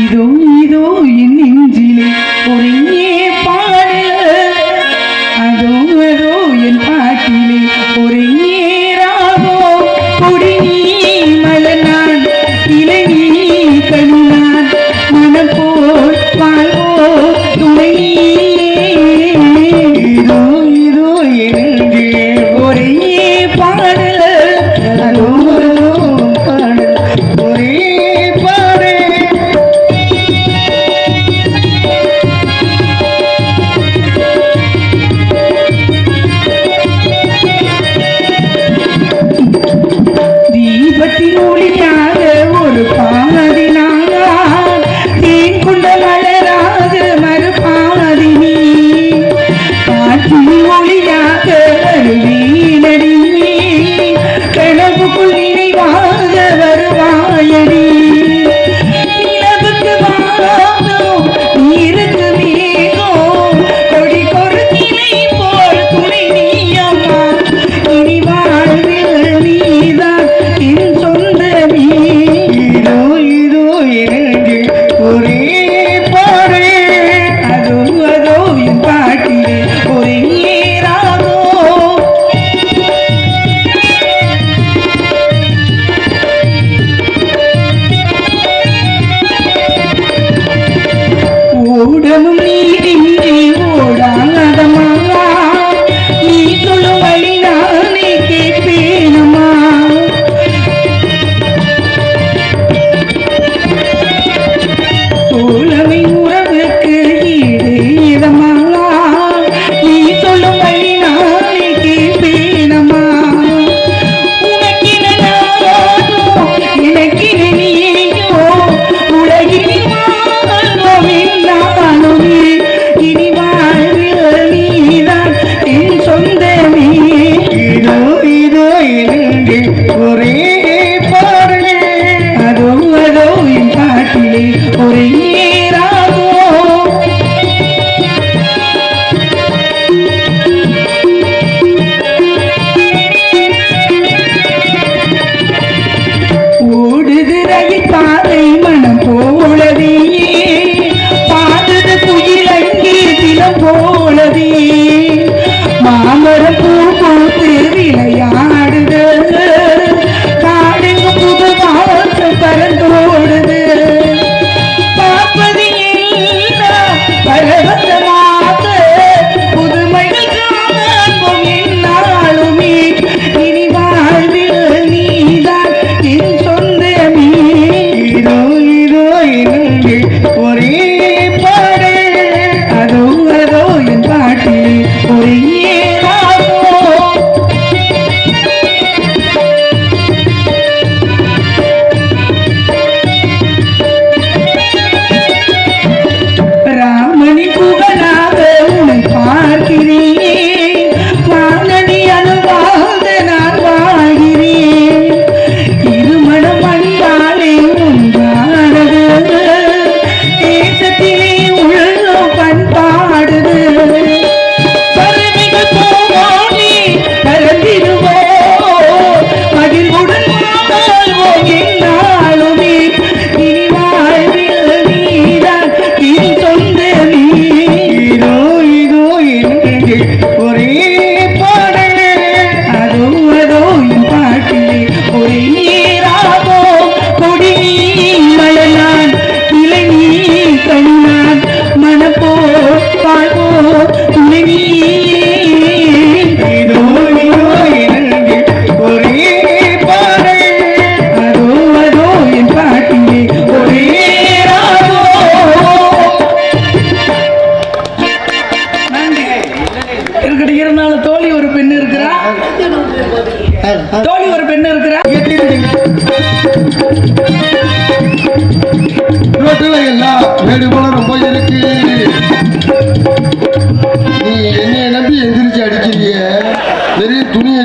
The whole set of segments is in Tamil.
இதோ இதோ என் Oh, dear.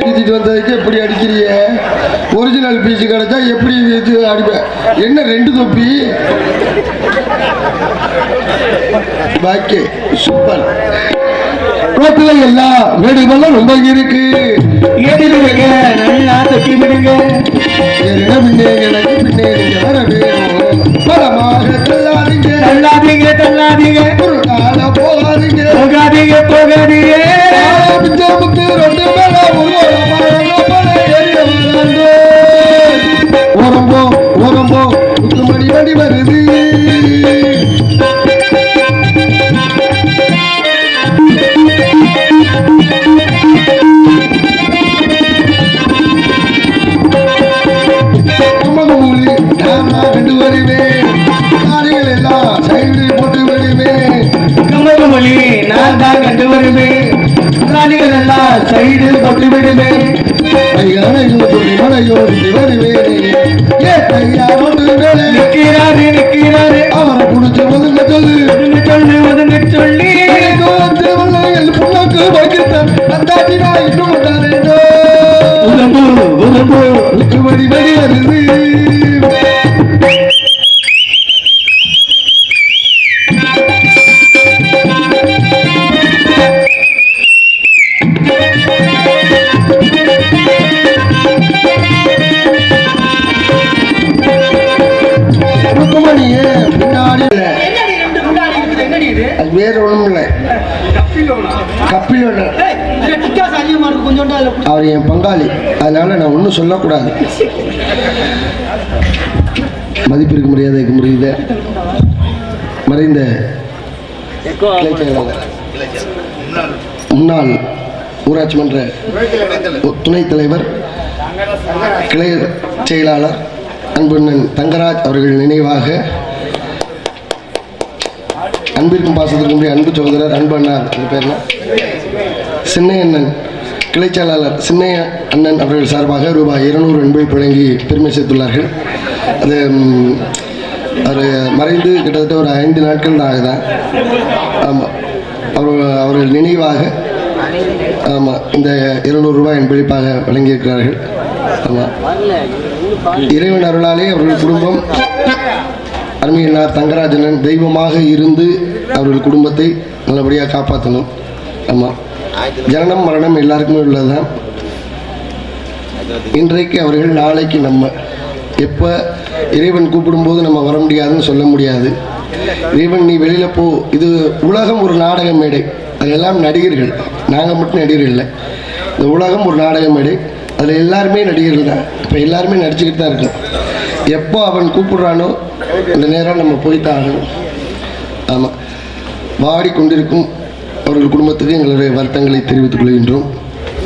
தூக்கிட்டு வந்ததுக்கு எப்படி அடிக்கிறிய? ஒரிஜினல் பீஸ் கிடைச்சா எப்படி அடிப்பேன் என்ன ரெண்டு தொப்பி? பாக்கி சூப்பர் ரொம்ப இருக்கு. போகாதீங்க போகாதீங்க. Di 你们 இருக்கு? கொஞ்சோண்டு அதுல குடி. அவர் என் பங்காளி. அதனால நான் ஒன்றும் சொல்லக்கூடாது. மதிப்பிற்கு மரியாதைக்கு முறியத மறைந்த முன்னாள் ஊராட்சி மன்ற துணைத் தலைவர் கிளை செயலாளர் அன்பண்ணன் தங்கராஜ் அவர்கள் நினைவாக அன்பிற்கும் பாசத்திற்கும் அன்பு சகோதரர் அன்பு அண்ணார் இது பேர் சின்ன அண்ணன் கிளை சின்னைய அண்ணன் அவர்கள் சார்பாக ரூபாய் இருநூறு அன்பை வழங்கி பெருமை சேர்த்துள்ளார்கள். அது அவர் மறைந்து கிட்டத்தட்ட ஒரு ஐந்து நாட்கள் தான் ஆகுதான் ஆமாம் அவர் அவர்கள் நினைவாக ஆமாம் இந்த இருநூறு ரூபாய் என்பளிப்பாக வழங்கியிருக்கிறார்கள். ஆமாம் இறைவன் அருளாலே அவர்கள் குடும்பம் அருமையினார் தங்கராஜனன் தெய்வமாக இருந்து அவர்கள் குடும்பத்தை நல்லபடியாக காப்பாற்றணும். ஆமாம் ஜனனம் மரணம் எல்லாருக்குமே உள்ளதுதான். இன்றைக்கு அவர்கள் நாளைக்கு நம்ம. எப்போ இறைவன் கூப்பிடும்போது நம்ம வர முடியாதுன்னு சொல்ல முடியாது. இறைவன் நீ வெளியில் போ. இது உலகம் ஒரு நாடக மேடை. அதெல்லாம் நடிகர்கள். நாங்கள் மட்டும் நடிகர்கள் இல்லை. இந்த உலகம் ஒரு நாடக மேடை. அதில் எல்லாருமே நடிகர்கள் தான். இப்போ எல்லாருமே நடிச்சுக்கிட்டு தான் இருக்கோம். எப்போ அவன் கூப்பிடுறானோ அந்த நேரம் நம்ம போய் ஆகணும் ஆமாம் வாடிக்கொண்டிருக்கும் அவர்கள் குடும்பத்துக்கு எங்களுடைய வருத்தங்களை தெரிவித்துக் கொள்கின்றோம்.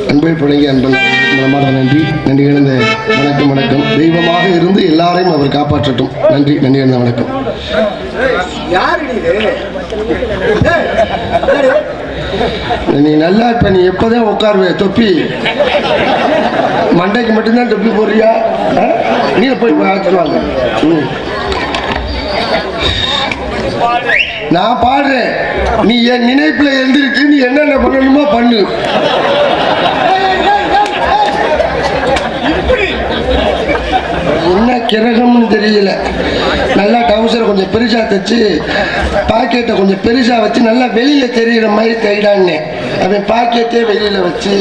அன்பை பழங்கி அன்பன் மனமான நன்றி. நன்றி கிடந்த வணக்கம் வணக்கம். தெய்வமாக இருந்து எல்லாரையும் அவர் காப்பாற்றட்டும். நன்றி நன்றி கிடந்த வணக்கம். நீ நல்லா இப்ப நீ எப்போதான் உட்காருவே தொப்பி. மண்டைக்கு மட்டும்தான் தொப்பி போடுறியா? ஆ? போய் சொல்லுவாங்க ம். நான் பாடுறேன். நீ என் நினைப்புல எழுந்திருக்கு நீ என்னென்ன பண்ணணுமோ பண்ணு. என்ன கிரகம்னு தெரியல. நல்லா டவுசரை கொஞ்சம் பெருசா தைச்சு பாக்கெட்டை கொஞ்சம் பெருசா வச்சு நல்லா வெளியில தெரியுற மாதிரி தைடான்னு அவன் பாக்கெட்டே வெளியில வச்சு.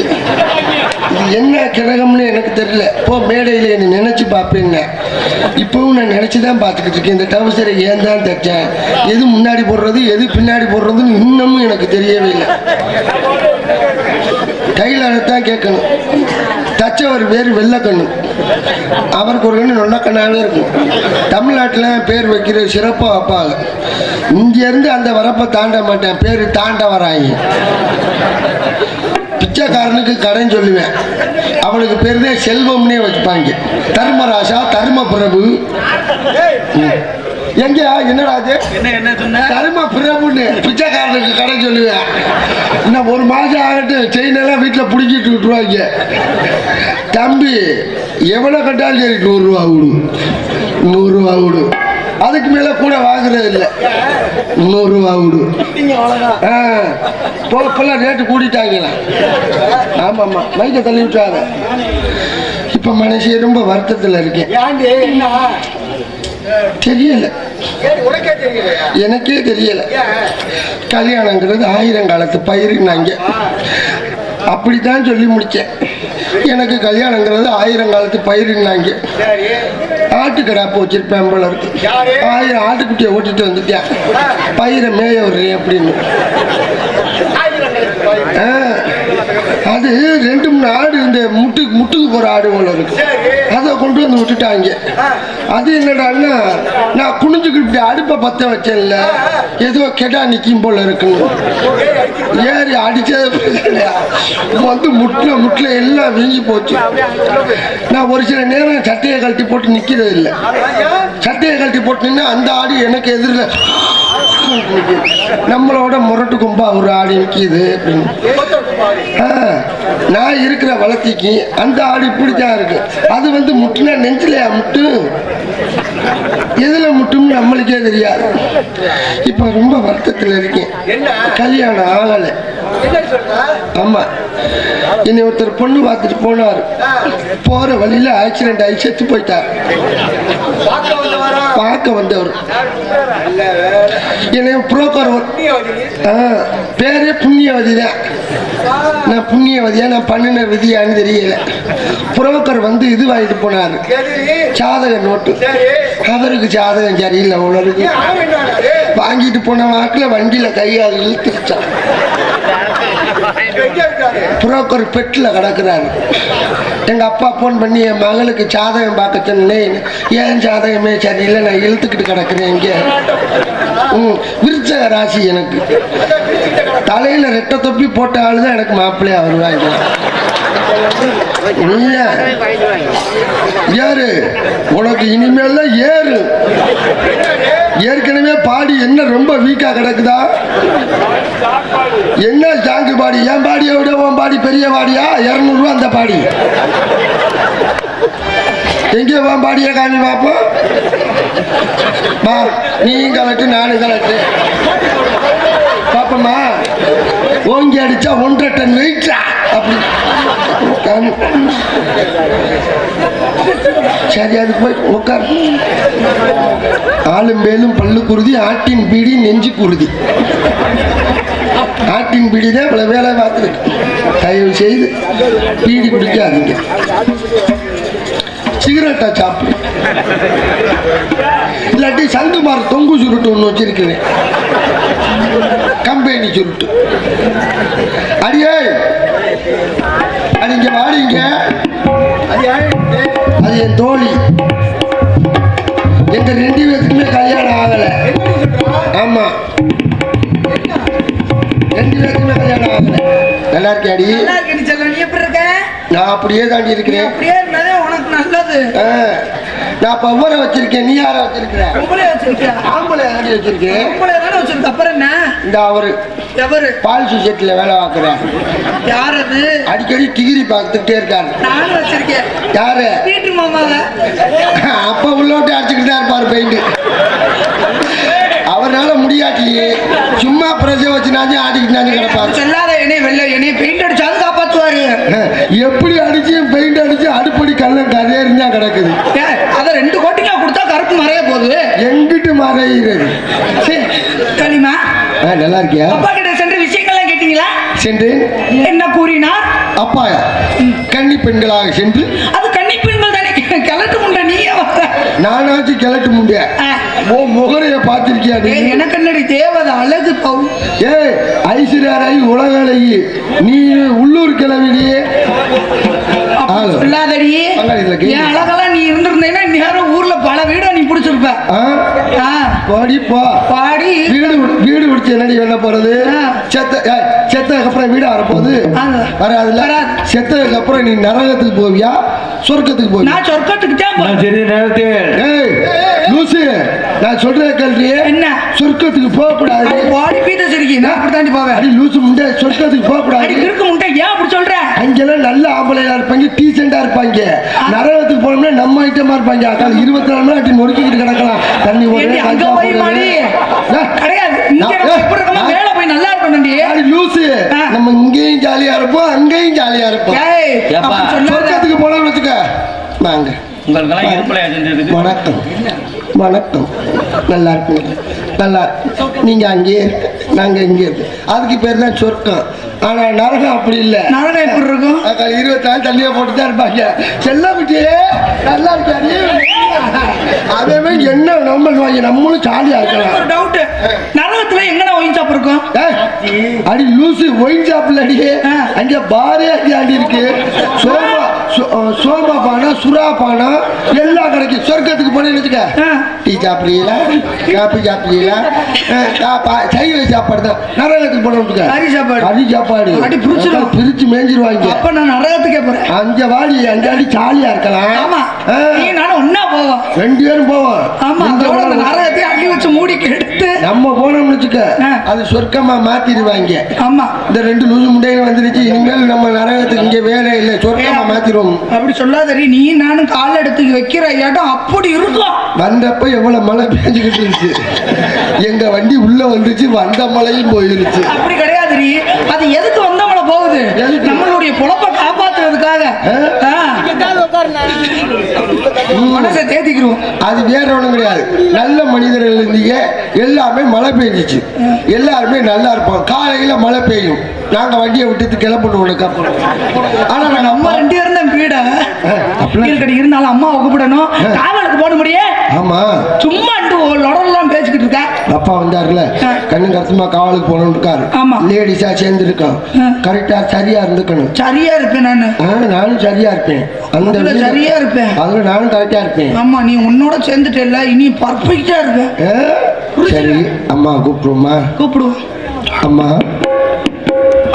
இது என்ன கிரகம்னு எனக்கு தெரியல. போ மேடையில் என்னை நினச்சி பார்ப்பேன்னு இப்பவும் நான் நினச்சி தான் பார்த்துக்கிட்டு இருக்கேன். இந்த டவுசரை ஏன் தான் தைச்சேன்? எது முன்னாடி போடுறது எது பின்னாடி போடுறதுன்னு இன்னமும் எனக்கு தெரியவே இல்லை. கையில் தான் கேட்கணும். தச்சவர் பேர் வெள்ளக்கண்ணு. அவருக்கு ஒரு கண்ணு நொல்லக்கண்ணாவே இருக்கும். தமிழ்நாட்டில் பேர் வைக்கிற சிறப்பாக வைப்பாங்க. இங்கேருந்து அந்த வரப்பை தாண்ட மாட்டேன். பேர் தாண்ட வராங்க பிச்சைக்காரனுக்கு கடன் சொல்லுவேன். அவளுக்கு பேர் தான் செல்வம்னே வச்சுப்பாங்க. தர்மராஜா தர்ம பிரபு. எங்கயா என்னடா அது தர்ம பிரபுன்னு பிச்சைக்காரனுக்கு கடன் சொல்லுவேன். இன்னும் ஒரு மாதம் ஆகட்டும் செயின் எல்லாம் வீட்டில் பிடிக்கிட்டு விட்டுருவாங்க. தம்பி எவ்வளோ கட்டாலும் சரி நூறுரூவா விடு நூறுரூவா விடு அதுக்கு மேலே கூட வாங்குறது இல்லை. நூறுரூவா விடு ஆ போ இப்பெல்லாம் ரேட்டு கூட்டிட்டாங்களா ஆமாம் ஆமாம் மைக்கை தள்ளி விட்டாங்க இப்போ மனசே ரொம்ப வருத்தத்தில் இருக்கேன். தெரியல. எனக்கே தெரியல? கல்யாணங்கிறது ஆயிரம் காலத்து பயிருன்னாங்க. அப்படித்தான் சொல்லி முடிச்சேன். எனக்கு கல்யாணங்கிறது ஆயிரம் காலத்து பயிருன்னாங்க. சரி ஆட்டுக்கடாப்பு வச்சிருப்பேன் போல இருக்கு. யாரு? ஆயிரம் ஆட்டுக்குட்டியை ஓட்டிட்டு வந்துட்டேன் பயிரை மேய விடுறேன் அப்படின்னு. அது ரெண்டு மூணு ஆடு இந்த முட்டு முட்டுக்கு போகிற ஆடு போல இருக்கு. அதை கொண்டு வந்து விட்டுட்டாங்க. அது என்னடான்னா நான் குனிஞ்சுக்கிட்டு இப்படி அடுப்பை பற்ற வச்சேன்ல ஏதோ கெடா நிற்கும் போல இருக்குன்னு. ஏறி அடிச்சது வந்து முட்டில் முட்டில் எல்லாம் வீங்கி போச்சு. நான் ஒரு சில நேரம் சட்டையை கழட்டி போட்டு நிற்கிறது இல்லை. சட்டையை கழட்டி போட்டுன்னா அந்த ஆடு எனக்கு எதிரில் நம்மளோட முரட்டு கும்பா ஒரு ஆடு நிற்கிது அப்படின்னு. நான் இருக்கிற வளர்த்திக்கு அந்த ஆடு இப்படித்தான் இருக்கு. அது வந்து முட்டுனா நெஞ்சிலையா முட்டு? எதுல முட்டும் நம்மளுக்கே தெரியாது. இப்ப ரொம்ப வருத்தத்துல இருக்கேன். கல்யாணம் ஆகலை. ஆமா. என்னை ஒருத்தர் பொண்ணு பார்த்துட்டு போனார். போற வழியில ஆக்சிடென்ட் ஆகி செத்து போயிட்டார். பார்க்க வந்தவர்? என்னை புரோக்கர் பேரே புண்ணியவதி தான். நான் புண்ணியவதியா நான் பண்ணின விதியான்னு தெரியல. புரோக்கர் வந்து இது வாங்கிட்டு போனார். ஜாதக நோட்டு. அவருக்கு ஜாதகம் சரியில்லை உணருக்கு வாங்கிட்டு போன வாக்கில் வண்டியில் கையால் இருக்காரு புரோக்கர் பெட்டில் கிடக்குறாரு. எங்கள் அப்பா ஃபோன் பண்ணி என் மகளுக்கு ஜாதகம் பார்க்க சொன்னேன். ஏன் ஜாதகமே சரியில்லை? நான் இழுத்துக்கிட்டு கிடக்குறேன் இங்கே. ம் விருச்சக ராசி எனக்கு. தலையில் ரெட்டை தொப்பி போட்ட ஆளு தான் எனக்கு மாப்பிள்ளையாக வருவாங்க. ஏறு உனக்கு இனிமேல் தான் ஏறு. ஏற்கனவே பாடி என்ன ரொம்ப வீக்கா கிடக்குதா? என்ன ஜாங்கு பாடி? என் பாடியை விட உன் பாடி பெரிய பாடியா? இரநூறுவா அந்த பாடி. எங்கே உன் பாடியை காமி பார்ப்போம் வா நீயும் கலட்டு நானும் கலட்டு. பாப்பம்மா. ஓங்கி அடிச்சா ஒன்றரை டன் வெயிட்டா அப்படி. சரி அது போய் உட்கார் ஆளும் மேலும் பல்லு குருதி ஆட்டின் பீடி நெஞ்சு குருதி. ஆட்டின் பீடி தான் இவ்வளவு வேலை பார்த்துருக்கு தயவு செய்து பீடி குடிக்காதீங்க சிகரெட்டா சாப்பிடு. இல்லாட்டி சங்குமார் தொங்கு சுருட்டு ஒன்று வச்சிருக்கிறேன். கம்பெனி சுருட்டு அடியே. அடிங்க வாடிங்க அது என் தோழி. எங்க ரெண்டு பேத்துக்குமே கல்யாணம் ஆகல. ஆமா. ரெண்டு பேத்துக்குமே கல்யாணம் ஆகல. நல்லா இருக்கு இருக்க? நான் அப்படியே தாண்டி இருக்கிறேன். அப்படியே உனக்கு நல்லது. நான் பவ்வரை வச்சிருக்கேன். நீ யாரை வச்சிருக்கிற? ஆம்பளை தாண்டி வச்சிருக்கேன். வச்சிருக்க அப்புறம் என்ன? இந்த அவரு எவரு? பால் சொசைட்டில வேலை பார்க்குறேன் யார் அது அடிக்கடி டிகிரி பார்த்துட்டே இருக்காரு. நானும் வச்சிருக்கேன். யாரு? வீட்டு மாமாவை. அப்ப உள்ளோட்டு அடிச்சுக்கிட்டு இருப்பாரு பெயிண்ட். அவரால முடியாட்டி சும்மா பிரஜை வச்சுனாச்சு ஆடிக்கிட்டாச்சு கிடப்பாரு. சொல்லாத என்னைய வெளில என்னைய பெயிண்ட் அடிச்சாது காப்பாத்துவாரு. எப்படி அடிச்சு பெயிண்ட் அடிச்சு அடுப்படி கல்ல கதையா கிடக்குது. ஏன், அத ரெண்டு கோட்டிங்கா கொடுத்தா கருப்பு மறைய போகுது. எங்கிட்டு மறைகிறது. களிமா. நல்லா இருக்கியா அப்பா கிட்ட சென்று விஷயங்கள்லாம் கேட்டீங்களா? சென்று? என்ன கூறினார்? அப்பாயா? கன்னி பெண்களாக சென்று? அது கன்னி பெண்கள் தானே. கிழட்டு முண்டை நீயே வர நானாச்சு கிளட்டு முடிய உன் முகரைய ஏய், எனக்கு என்னடி தேவதை அழகு பவு ஏய் ஐஸ்வர்யாராய் உலக அழகி நீ உள்ளூர் கிளவினியே ஆளு. சொல்லாதடி. பங்காளி இதுல கேளு. என் அழகெல்லாம் நீ இருந்திருந்தேன்னா நேரம் ஊர்ல பல வீட நீ பிடிச்சிருப்ப. போடி போ. பாடி. வீடு வீடு பிடிச்சி என்னடி வெளில போறது. செத்த செத்ததுக்கு அப்புறம் வீடு வரப்போகுது. ஆமா. வராதுல்ல? வராது. செத்ததுக்கு அப்புறம் நீ நரகத்துக்கு போவியா? சொர்க்கத்துக்கு போவியா? நான் சொர்க்கத்துக்கு தான் போறேன். நான் சிறிது நேரத்தில் ஏய் லூசு நான் சொல்றத கேள்வி என்ன? சொர்க்கத்துக்கு போக கூடாது அடி பாடி பீத்த சிரிக்கி. நான் அப்படி தாண்டி போவேன். அடி லூசு முண்டை சொர்க்கத்துக்கு போக அடி கூடாது கிறுக்கு முட்டை ஏன் அப்படி சொல்ற? அங்கெல்லாம் நல்ல ஆம்பளையா இருப்பாங்க டீசெண்டா இருப்பாங்க. நரகத்துக்கு போனோம்னா நம்ம ஐட்டமா இருப்பாங்க. அக்கால் இருபத்தி நாலு மணி நேரம் நொறுக்கிட்டு கிடக்கலாம். தண்ணி அங்க போய் மாடி போடுறது கிடையாது இங்க நான்- நம்ம எப்படி இருக்கோமோ நான்- மேல போய் நல்லா இருக்கணும்டி அடி லூசு ஆ. நம்ம இங்கேயும் ஜாலியா இருப்போம் அங்கேயும் ஜாலியா இருப்போம் ஏய் ஏப்பா, அப்படி சொல்லாத. சொர்க்கத்துக்கு போனோம்னு வச்சுக்க. வாங்க. உங்களுக்கெல்லாம் இருப்பலையா செஞ்சிருக்கு வணக்கம். வணக்கம். நல்லா இருக்குங்க. நல்லா இருக்கு. நீங்க அங்கேயே இருக்கு. நாங்க இங்கே. இருக்கு அதுக்கு பேர் தான் சொர்க்கம். ஆனா நரகம் அப்படி இல்லை. நரகம் எப்படி இருக்கும்? இருபத்தி நாலு தண்ணியை போட்டு தான் இருப்பாங்க. செல்லக்குட்டியே நல்லா இருக்காரு. அதே மாதிரி என்ன நம்ம நம்மளும் ஜாலியாக இருக்கலாம். ஒரு டவுட் நரகத்துல ஒயின் ஷாப் இருக்கும் ஏய், அடி லூசு ஒயின் ஷாப்ல அடியே. அங்க பாரே அடி அடி இருக்கு. சோமா சோ- அஹ், சோமா பானா சுறா பானா எல்லாம் கிடைக்கும் சொர்க்கத்துக்கு போனேன்னு வச்சுக்க. டீ சாப்பிடுறீங்களா? காப்பி சாப்பிடுறீங்களா? சைவ சாப்பாடு தான். நரகத்துக்கு வச்சுக்க. கறி சாப்பாடு. கறி சாப்பாடு. அடி. அதான் பிரிச்சு மேஞ்சிருவாங்க. அப்ப நான் நரகத்துக்கே போறேன். அங்க வாடி அங்க அடி ஜாலியா இருக்கலாம். ஆமா. நீ நானும் ஒன்னா போவோம். ரெண்டு பேரும் போவோம். ஆமா இந்த அதோட அந்த நரகத்தை அள்ளி வச்சு மூடி எடுத்து. நம்ம போனோம்னு வச்சுக்க. அது சொர்க்கமா மாத்திடுவாங்க. ஆமா. இந்த ரெண்டு லூசு முட்டையும் வந்துருச்சு இனிமேல் நம்ம நரகத்துக்கு இங்க வேலை இல்லை சொர்க்கமா மாத்திடுவோம் அப்படி சொல்லாதடி நீ நானும் கால் எடுத்து வைக்கிற ஐயாட்டம் அப்படி இருக்கும். வந்தப்ப எவ்வளவு மழை பெஞ்சுக்கிட்டு இருந்துச்சு. எங்க வண்டி உள்ள வந்துச்சு வந்த மழையும் போயிருச்சு. அப்படி கிடையாதுடி அது எதுக்கு வந்தவங்கள போகுது? எதுக்கு? நம்மளுடைய பொழப்ப காப்பாத்துறதுக்காக ஆ. மனசை தேத்திக்கிறோம். அது வேற ஒண்ணும் கிடையாது. நல்ல மனிதர்கள் இருந்தீங்க எல்லாமே மழை பெஞ்சிச்சு. எல்லாருமே நல்லா இருப்போம் காலையில மழை பெய்யும். நாங்க வண்டியை விட்டுட்டு கிளம்பணும் ஆனா நாங்க அம்மா ரெண்டு பேரும் தான் வீட? இருக்கடி இருந்தாலும் அம்மாவை கூப்பிடணும். காவலுக்கு போட முடியே? ஆமா. சும்மா லொடலாம் பேசிக்கிட்டு இருக்க? அப்பா வந்தாருல. கண்ணு கருத்துமா காவலுக்கு போகணும் இருக்காரு. ஆமா. லேடிஸா சேர்ந்து இருக்கான் ஆ. கரெக்டா சரியா இருந்துக்கணும். சரியா இருப்பேன் நானு. நானும் சரியா இருப்பேன். அந்த சரியா இருப்பேன். அதுல நானும் கரெக்டா இருப்பேன். ஆமா நீ உன்னோட சேர்ந்துட்டல இனி பர்ஃபெக்டா ஆ? சரி அம்மா கூப்பிடுவோமா? கூப்பிடுவோம். அம்மா.